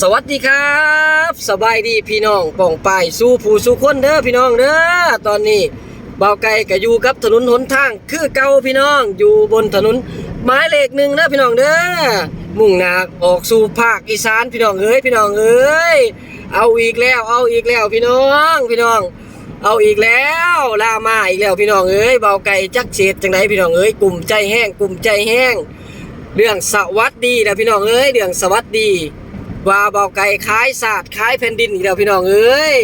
สวัสดีครับ สบายดีพี่น้องป่องไปายสู้ผู้สู้คนเด้อพี่น้องเด้อตอนนี้เบาไก่ก็อยู่กับถนนหนทาง คือเก่าพี่น้องอยู่บนถนนหมายเลขหนึ่งเด้อพี่น้องเด้อมุ่งหน้าออกสู่ภาคอีสานพี่น้องเอ้ยพี่น้องเอ้ยเอาอีกแล้วเอาอีกแล้วพี่น้องพี่น้อง เอาอีกแล้วลามาอีกแล้วพี่น้องเอ้ยเบาไก่จักเศษจังไดพี่น้องเอ้ยกลุ่มใจแห้งกลุ่มใจแห้ง เรื่องสวัสดีนะพี่น้องเอ้ยเรื่องสวัสดี ว่าเบาไก่ขายศาสตร์ขายแผ่นดินอีกแล้วพี่น้องเอ้ย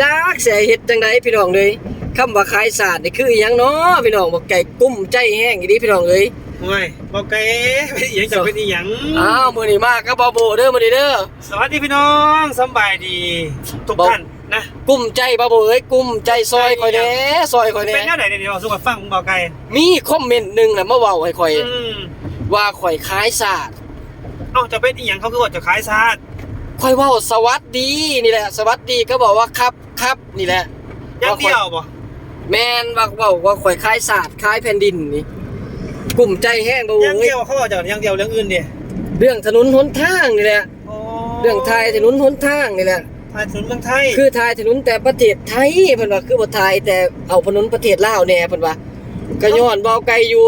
จักเสียเฮ็ดจังไดพี่น้องเลยคำว่าขายศาสตร์นี่คืออหยังเนาะพี่น้องบอกไก่กุ้มใจแห้งอีดีพี่น้องเอ้ยไม่บอกไก่เป็นอีหยังจะเป็นอีหยังอ้าวมื้อนี้มากับบ่โบเด้อมื้อนี้เด้อสวัสดีพี่น้องสำบายดีทุกบอกท่านนะกุ้มใจบ่โบเอ้ยกุ้มใจซอยข่อยแหน่ซอยข่อยแหเป็นน่แนวไหนเดี๋ยวเราสู้กับฟังบอกไก่มีคอมเมนต์หนึงน่ะมาเว้าให้ข่อยอืมว่าข่อยขายศาสตร์ เอ้าจะเป็นอีหยังเขาคือว่าจะขายซาดข่อยเว้าสวัสดีนี่แหละ สวัสดีก็บอกว่าครับครับนี่แหละอยังเดียวบ่แมนว่าเว่าว่าข่อยคล้ายศาสตร์คล้ายแผ่นดินนี่กลุ่มใจแห้งบ่อเว้ยังยเดียวเขาบอกจะอยังเดียวเรื่องอื่นเดียเรื่องถนนหนทางนี่แหละโอ้เรื่องทายถนนหนทางนี่แหละไทยถนนเมืองไทยคือทายถนนแต่ประเทศไทยเพิ่นว่าคือบ่ทายแต่เอาถนนประเทศลาวแน่เพิ่นว่าก็ย้อนเบาไกลอยู่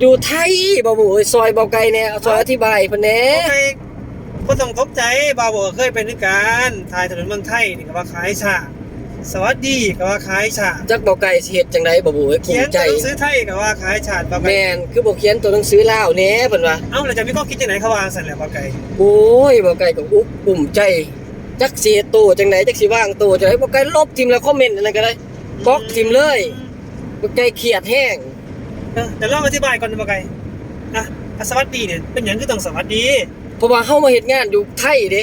อยู่ไทยบ่บ่เอ้ยซอยเบาไกลแน่เอาซอยอธิบายเพิ่นแหน่บอกไก่ก็ต้องตกใจบาวบอกเคยเป็นด้วยกันไทยถนนเมืองไทยนี่ก็ว่าขายชาสวัสดีก็ว่าขายชาจักเบาไกลสิเฮ็ดจังไดบ่บ่เอ้ยกลุ่เขีมยนใจตัวหนังสือไทยก็ว่าขายชาบอกแม่ไก่นคือบ่เขียนตัวหนังสือลาวแหน่เพิ่นว่าเอ้าเราจะมีข้อคิดจังไหนเขาวางสั่นแหละบอกไก่โอ้ยบ่ไกลก็อุกปุ่มใจจักสิเฮ็ดโตจังไดจักสิว่างโตจังไดบ่ไกลลบทิมแล้วคอมเมนต์อันนั้นก็ได้บล็อกทิมเลยบ่ไกลเครียดแห้ง เออเดี๋ยวลองอธิบายก่อนนะบอกไก่อะอะสวัสดีเนี่ยเป็นอย่างคือต้องสวัสดีเพราะว่าเฮามาเฮ็ดงานอยู่ไทยเด้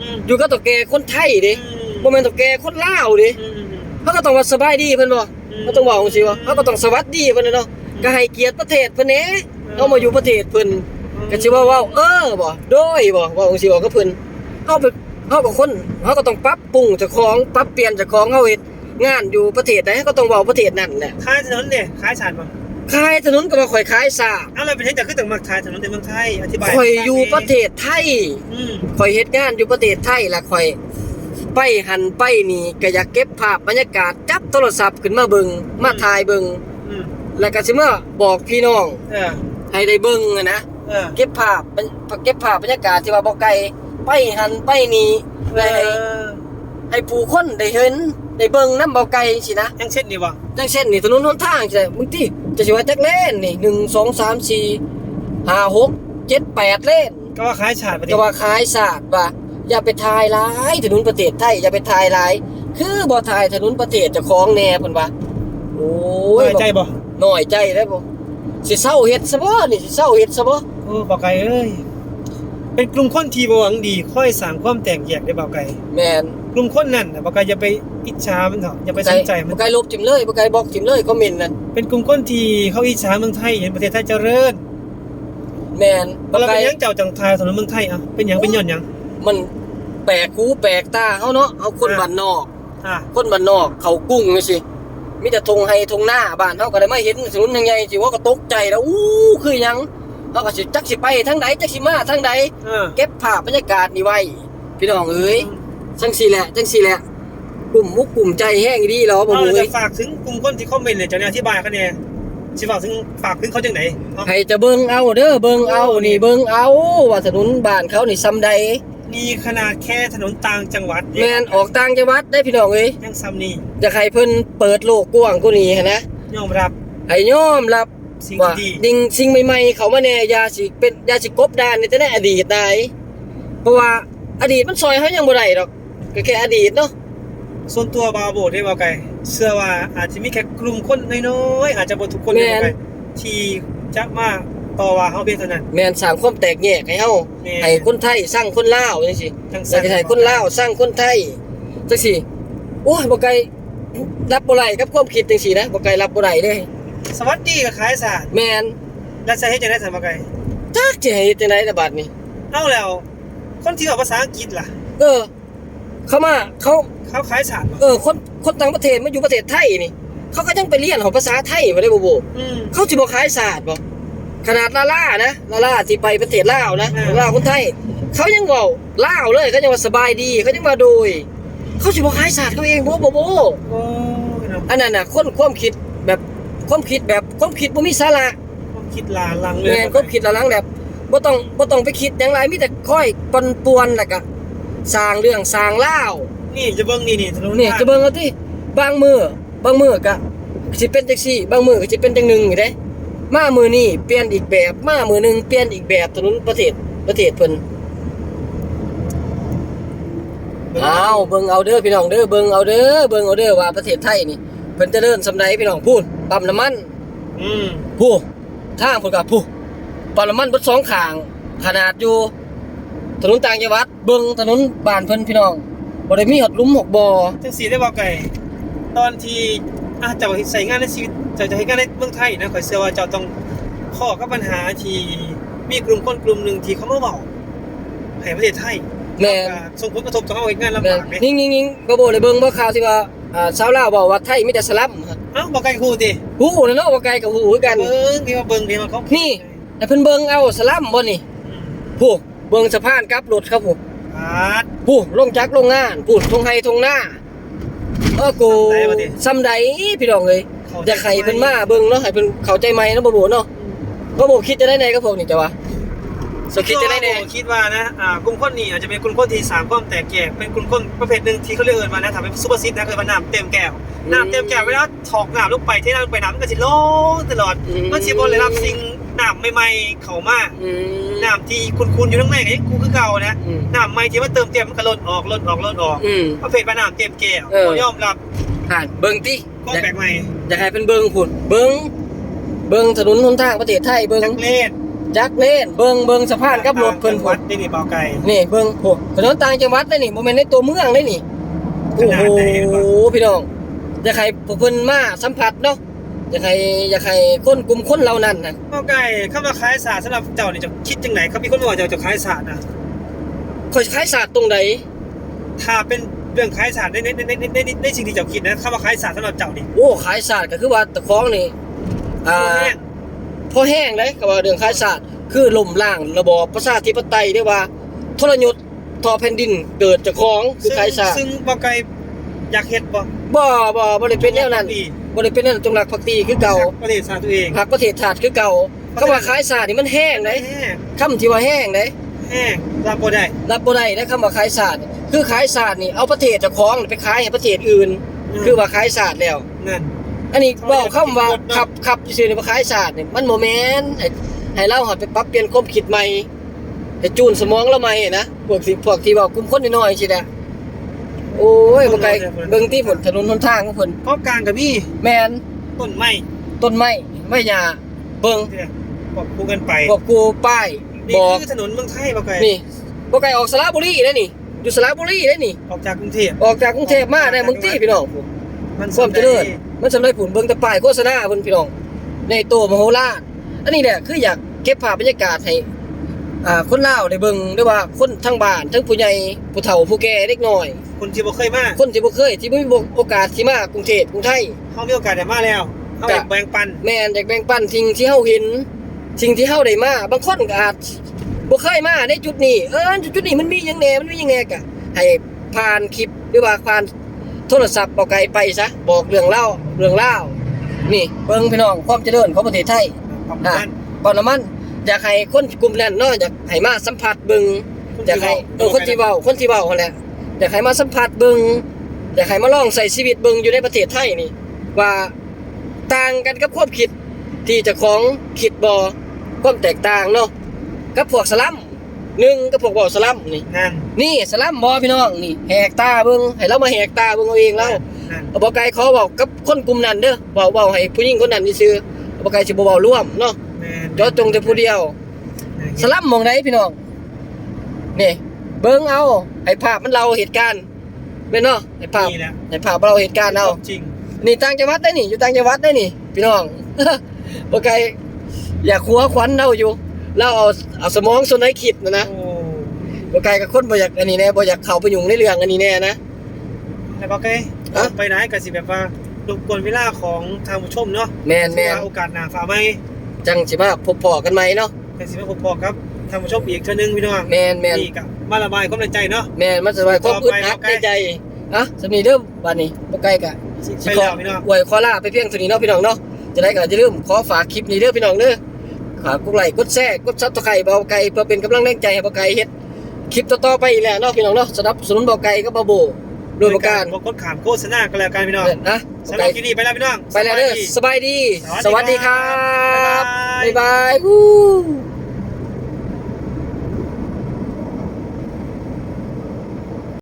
อืมอยู่กับตวแกคนไทยเด้อืมบ่แม่นตวแกคนลาวเด้อืมอืมอืมเฮาก็ต้องว่าสบายดีเพิ่นบ่อืมเฮาต้องเว้าจังซี่ว่าเฮาก็ต้องสวัสดีเพิ่นน่ะเนาะก็ให้เกียรติประเทศเพิ่นแหน่เฮามาอยู่ประเทศเพิ่นก็สิว่าเว้าเออบ่โดยบ่เว้าจังซี่บ่กับเพิ่นเฮาเป็นเฮาก็คนเฮาก็ต้องปรับปรุงเจ้าของปรับเปลี่ยนเจ้าของเฮาเฮ็ดงานอยู่ประเทศใดเฮาก็ต้องเว้าประเทศนั้นแหละขายถนนเนี่ยขายชาติป่ะ ขายถนนก็มาข่อยขายซาเอาอะไรเป็นที่จะขึ้นถึงมาขายถนนในเมืองไทยอธิบายข่อยอยู่ประเทศไทยอืมข่อยเฮ็ดงานอยู่ประเทศไทยและข่อย ไปหันไปนี่ก็อยากเก็บภาพบรรยากาศจับโทรศัพท์ขึ้นมาเบิงมาถ่ายเบิงอืมแล้วก็สิมาบอกพี่น้อง เออให้ได้เบิงอะนะ เออ เก็บภาพบรรเก็บภาพบรรยากาศที่ว่าบ่ไกลไปหันไปนี่เอให้อให้ผู้คนได้เห็นได้เบิ่งนำบ่ไกลสินะยังเช่นนี่บ่จังเช่นนี่ถนนหนทางสิบางทีจะสิว่าจักเลนนี่1 2 3 4 5 6 7 8เลนก็ว่าขายชาติประเทก็ศว่าขายศาสตร์ว่าอย่าไปทายร้ายถนนประเทศไทยอย่าไปทายร้าย คือบ่ทายถนนประเทศเจ้าของแน่เพิ่นว่าโอ้ยไว้ใจบ่น้อยใจแล้วบ่สิเศร้าเฮ็ดซะบ่นี่สิเศร้าเฮ็ดซะบ่โอ้บอกไก่เอ้ย เป็นกลุ่มคนที่บ่หวังดีค่อยสร้างความแตกแยกได้บอกไก่แม่นกลุ่มคนนั่นน่ะบอกไก่อย่าไปอิจฉามันเถอะอย่าไปสนใจมันบ่ไกลลบจิ้มเลยบ่ไกลบล็อกจิ้มเลยคอมเมนต์นั่นเป็นกลุ่มคนที่เขาอิจฉาเมืองไทยเห็นประเทศไทยเจริญแม่นบ่เราไกลเป็นหยังเจ้าจังทายถนนเมืองไทยอะเป็นหยังเป็นหย่อนหยังมันแปลกหูแปลกตาเฮาเนาะเฮาคนอ่าบ้านนอกอะคนบ้านนอกเขากุ้งจังซี่มีแต่ทงไห้ทงหน้าบ้านเฮาก็ได้มาเห็นถนนทางใหญ่สิว่าก็ตกใจแล้วอู้คือหยัง เฮาก็สิจักสิไปทางใดจักสิมาทางใดเออเก็บภาพบรรยากาศนี่ไว้ พี่น้องเอ้ยจังสี่แหละจังสี่แหละกลุ่มมุกกลุ่มใจแห้งดีเหรอบ่เอาเอ้จะยฝากถึงกลุ่มคนที่คอมเมนต์เนี่ยจะเนี่ยอธิบายเขาเนี่ยสิฝากถึงฝากถึงเขาจังไหนเอาให้จะเบิ่งเอาเด้อเบิ่งเอานี่เบิ่งเอาว่าถนนบ้านเขานี่ซ้ำใดนี่ขนาดแค่ถนนต่างจังหวัดเนี่ยแม่นออกต่างจังหวัดได้พี่น้องเอ้ยยังซ้ำนี่อยากให้เพิ่นเปิดโลกกว้างกว่านี้หั้นนะ ยอมรับ ให้ยอมรับ สิ่งว่าที่ดีดิ่งสิ่งใหม่ๆ เขามาแน่อยาสิเป็นอยาสิกบดานในแต่ในอดีตได้เพราะว่าอดีตมันซอยเฮายังบ่ได้ดอกก็แค่อดีตเนาะ ส่วนตัวบาโบได้บอกไกเชื่อว่าอาจจะมีแค่กลุ่มคนน้อยๆอาจจะบ่ทุกคนเลยบอกไกที่จะมาต่อว่าเฮาเพียงเท่านั้น แม่นสร้างความแตกแยกให้เฮาแม่ให้คนไทยสร้างคนลาวจังซี่จังอยากจะให้คนลาวสร้างคนไทยจังซี่โอ้ยบ่ไกลรับบ่ไหลกับความคิดจังซี่นะบ่ไกลรับบ่ได้เด้ สวัสดีกับขายศาสตร์แม่นแล้วจะเฮ็ดจังได๋ซั่นบอกไกจักสิให้เฮ็ดจังไดล่ะบัดนี้เอาแล้ว คนที่เว้าภาษาอังกฤษล่ะ เออ เขามาเขาเขาขายศาสตร์บ่เออ คนคนต่างประเทศมาอยู่ประเทศไทยนี่ เขาก็ยังไปเรียนของภาษาไทยบ่ได้บ่โบอืม เขาสิบ่ขายศาสตร์บ่ขนาดลาล่านะลาล่าที่ไปประเทศลาวนะอ่าลาวคนไทย เขายังเว้าลาวเลยเขายังว่าสบายดี เขายังมาโดย เขาสิบ่ขายศาสตร์เขาเองบ่บ่บ่ โอ้ยเนาะอันนั้นน่ะคนความคิดแบบ ความคิดแบบความคิดบ่มีสาระความคิดลาลังเลแม่ยนความคิดละลังแบบบ่ต้องบ่ต้องไปคิดหยังหลายมีแต่ค่อยปนปวนแล้วก็สร้างเรื่องสร้างเล่าว นี่จะเบิ่งนี่นี่ถนนนี่จะเบิ่งเอาติบางมือบางมือก็สิเป็นจังซี่ บางมือก็สิเป็นจังหนึงอยู่เด้มามือนี้เปลี่ยนอีกแบบ มามือหนึงเปลี่ยนอีกแบบถนนประเทศประเทศเพิ่นอ้าวเบิ่งเอาเด้อพี่น้องเด้อเบิ่งเอาเด้อเบิ่งเอาเด้อว่าประเทศไทยนี่เพิ่นเจริญสำใดพี่น้องพูดปั๊มน้ำมันอืมผู้ทางพุ่นกับผู้ปั๊มน้ำมันเบิดสองข้าง ขนาดอยู่ ถนนต่างจังหวัดเบิ่งถนนบ้านเพิ่นพี่น้องบ่ได้มีหอดหลุมหอกบ่อจังสีได้บอกไก่ตอนที่อาจจะใส่งานในชีวิตจะจะให้งานในเมืองไทยนะข่อยเชื่อว่าเจ้าต้องข้อกับปัญหาที่มีกลุ่มคนกลุ่มหนึ่งที่เขามาบอกให้ประเทศไทยแม่นแล้วก็ส่งผลกระทบต่อเขาเฮ็ดงานลำแม่บานกเนี่ยยิงๆๆบ่บ่ได้เบิ่งบ่ข่าวที่ว่า อ่าชาวลาวบอกว่าไทยมีแต่สลัมเอ้าบอกไก่ครูดิฮู้นะเนาะว่าไกลกับฮู้คือกันเบิ่งที่ว่าเบิ่งที่ว่าเขานี่แต่เพิ่นเบิ่งเอาสลัมบ่นี่อืมผู้เบิ่งสะพานกลับรถครับผมอาดผู้ลงจากโรงงานผู้ทงไห้ทงหน้าเออกูซ้ำใดวะติซ้ำใดพี่น้องเอ้ยเข้าใจอยากให้เพิ่นมาเบิ่งเนาะให้เพิ่นเข้าใจใหม่เนาะบ่บ่เนาะบ่บ่คิดจะได้ไหนกับพวกนี้จ้ะวะ สคิดจะได้แน่ผมคิดว่านะอ่ากลุ่มคนนี้อาจจะเป็นกลุ่มคนที่สามความแตกแยกเป็นกลุ่มคนประเภทหนึ่งที่เขาเรียกเอินมานะทำเป็นซูเปอร์ซิตนะคือว่าน้ำเต็มแก้วน้ำเต็มแก้วเวลาถอกน้ำลงไปที่น้ำลงไปน้ำมันก็จะโล่งตลอดอืมมันสิบนเลยรับสิ่งน้ำใหม่ๆเข้ามาอืมน้ำที่คุณๆอยู่ทั้งในก็ยังกูคือเก่านะอืมน้ำใหม่ที่มันเติมเต็มมันก็ลดออกลดออกลดออกอืมประเภทว่าน้ำเต็มแก้วเออบ่ยอมรับผ่านเบิ่งติก็แปลกใหม่อยากให้เพิ่นเบิ่งพุ่นเบิ่งเบิ่งถนนหนทางประเทศไทยเบิ่งจักเลน จักเล่นเบิ่งเบิ่งสะพานกับรถเพิ่นวัพุ่ดนได้นี่เบาไก่นี่เบิ่งโหถนนต่างจังหวัดได้นี่บ่แม่นในตัวเมืองได้นี่ขโอ้นาโหดไหนวะพี่น้องอยากให้พวกเพิ่นมาสัมผัสเนาะอยากให้อยากให้คนกลุ่มคนเหล่านั้นน่ะเบาไก่คำว่าคล้ายศาสตร์สำหรับเจ้านี่จะคิดจังไหนครับมีคนบอกว่าเจ้าจะคล้ายศาสตร์นะค่อยคล้ายศาสตร์ตรงใดถ้าเป็นเรื่องคล้ายศาสตร์ในในในในในในในสิ่งที่เจ้าคิดนะคำว่าคล้ายศาสตร์สำหรับเจ้านี่โอ้คล้ายศาสตร์ก็คือว่าตะคองนี่อ่าตัวแห้ง พอแห้งเลยก็ว่าเรื่องคล้ายศาสตร์คือล่มล้างระบอบประชาธิปไตยได้ว่าทรยศต่อแผ่นดินเกิดจากของคือซึ่งคล้ายศาสตร์ซึ่งบ่ไกลอยากเฮ็ดบ่บ่บ่บ่ได้เป็นแนวนั้นปีบ่ได้เป็นแนวนั้นจงรักภักดีคือเก่าประเทศศาสตร์ตัวเองหักประเทศชาติคือเก่าคำว่าคล้ายศาสตร์นี่มันแห้งเลยแห้งคำที่ว่าแห้งเลยแห้งรับบ่ได้รับบ่ได้นะคำว่าขายศาสตร์คือขายศาสตร์นี่เอาประเทศเจ้าของไปขายให้ประเทศอื่น คือว่าขายศาสตร์แล้วนั่น อันนี้เว้าคำว่าเอาไปขับขับซื่อๆนี่ว่าขายศาสตร์นี่มันบ่แม่นให้ให้เราหัดไปปรับเปลี่ยนความคิดใหม่ให้จูนสมองเราใหม่นะพวกสิพวกที่เว้ากลุ่มคนน้อยๆสินะโอ้ยบ่ไกลเบิ่งที่ผลถนนหนทางของเพิ่นก็กลางกับมีแม่นต้นไม้ต้นไม้ไม้หญ้าเบิ่งเนี่ยบอกคู่กันไปบอกกูป้ายนี่บอกคือถนนเมืองไทยบ่ไกลนี่บ่ไกลออกสระบุรีเด้นี่อยู่สระบุรีเด้นี่ออกจากกรุงเทพออกจากกรุงเทพมาได้มึงตี้พี่น้องมันความเจริญ มันสำได้ผลเบิ่งแต่ป้ายโฆษณาเพิ่นพี่น้องในโตมโหฬารอันนี้แหละคืออยากเก็บภาพบรรยากาศให้อ่าคนลาวได้เบิ่งด้วยว่าคนทั้งบ้านทั้งผู้ใหญ่ผู้เฒ่าผู้แก่เด็กน้อย คนที่บ่เคยมาคนที่บ่เคยที่บ่มีโอกาสสิมากรุงเทพกรุงไทยเฮามีโอกาสได้มาแล้วเฮาจ้ะอยากแบ่งปันแม่นอยากแบ่งปันสิ่งที่เฮาเห็นสิ่งที่เฮาได้มาบางคนก็อาจบ่เคยมาในจุดนี้เออจุดนี้มันมีหยังแหน่มันมีหยังแหน่ก็ให้ผ่านคลิปหรือว่าผ่าน โทรศัพท์เอาไกลไปซะบอกเรื่องเล่าเรื่องเล่าวนี่เบิ่งพี่น้องความเจริญของประเทศไทยความอะนั้นก่อนละมันอยากให้คนกลุ่มนั้นเนาะอยากให้มาสัมผัสเบิ่งอยากให้เออคนที่เว้าคนที่เว้าหั่นแหละอยากให้มาสัมผัสเบิ่งอยากให้มาลองใส่ชีวิตเบิ่งอยู่ในประเทศไทยนี่ ว่าต่างกันกับความคิดที่เจ้าของคิดบ่ความแตกต่างเนาะกับพวกสลัม หนึ่งกับพวกเว้าสลัมนี่ นั่นนี่สลัมบ่พี่น้องนี่แหกตาเบิ่งให้เรามาแหกตาเบิ่งเอาเองเรานั่นเอาบ่ไกลขอเว้ากับคนกลุ่มนั้นเด้อเว้าเว้าให้ผู้หญิงคนนั้นซื่อๆเอาบ่ไกลสิบ่เว้าร่วมเนาะแม่นเจาะจงแต่ผู้เดียว สลัมมองได้พี่น้องนี่เบิ่งเอาให้ภาพมันเราเหตุการณ์แม่นเนาะให้ภาพนี่แหละให้ภาพเราเหตุการณ์เอา จริงนี่ต่างจังหวัดได้นี่อยู่ต่างจังหวัดได้นี่ พี่น้อง บ่ไกลอยากหัวขวัญเราอยู่ เราเอาเอาสมองส่วนไหนคิดนะนะโอ้บ่ไกลกับคนบ่อยากอันนี้แน่บ่อยากเข้าไปยุ่งในเรื่องอันนี้แน่นะแล้วก็ไกลฮะไปไหนก็สิแบบว่ารบกวนเวลาของทางผู้ชมเนาะแม่นแม่นว่าโอกาสหน้าฝากไหมจังสิมาพบพอกันใหม่เนาะแต่สิมาพบพอครับท่านผู้ชมอีกเทื่อนึงพี่น้องแมนแมนนี่กับมาระบายความในใจเนาะแมนมันสบายความอึดอัดในใจอะสำนีเด้อบัดนี้บ่ไกลกะไปแล้วพี่น้องอวยขอลาไปเพียงเท่านี้เนาะพี่น้องเนาะจะได้ก็อย่าลืมขอฝากคลิปนี้เด้อพี่น้องเด้อ ฝากกดไลค์กดแชร์กดซับสไครต์เบาไก่เพื่อเป็นกำลังแรงใจให้เบาไก่เฮ็ดคลิปต่อๆไปอีกแล้วเนาะพี่น้องเนาะสนับสนุนเบาไก่กับเบาโบด้วยประการบอกกดขามโฆษณากันแล้วกันพี่น้องนะสำหรับคลิปนี้ไปแล้วพี่น้องไปแล้วเด้อสบายดีสสวัวัสสดีดีคครัรับบ๊ายบายบ๊ายบายฮู้